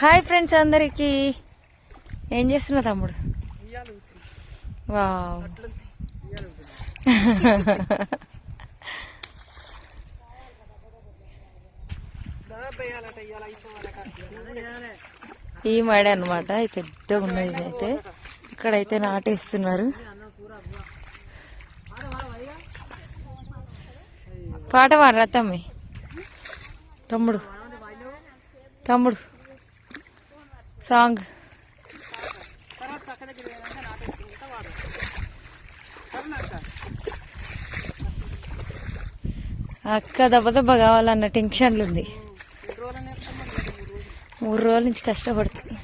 Hi friends అందరికి. ఏం చేస్తున్నావు తమ్ముడు? వావ్. ఈ మడి అనమాట పెద్దగా ఉన్నది అయితే ఇక్కడైతే నాటేస్తున్నారు. పాట పాడరా తమ్మి? తమ్ముడు. తమ్ముడు. సాంగ్. అక్క దెబ్బ దెబ్బ కావాలన్న టెన్షన్లు ఉంది మూడు రోజుల నుంచి కష్టపడుతుంది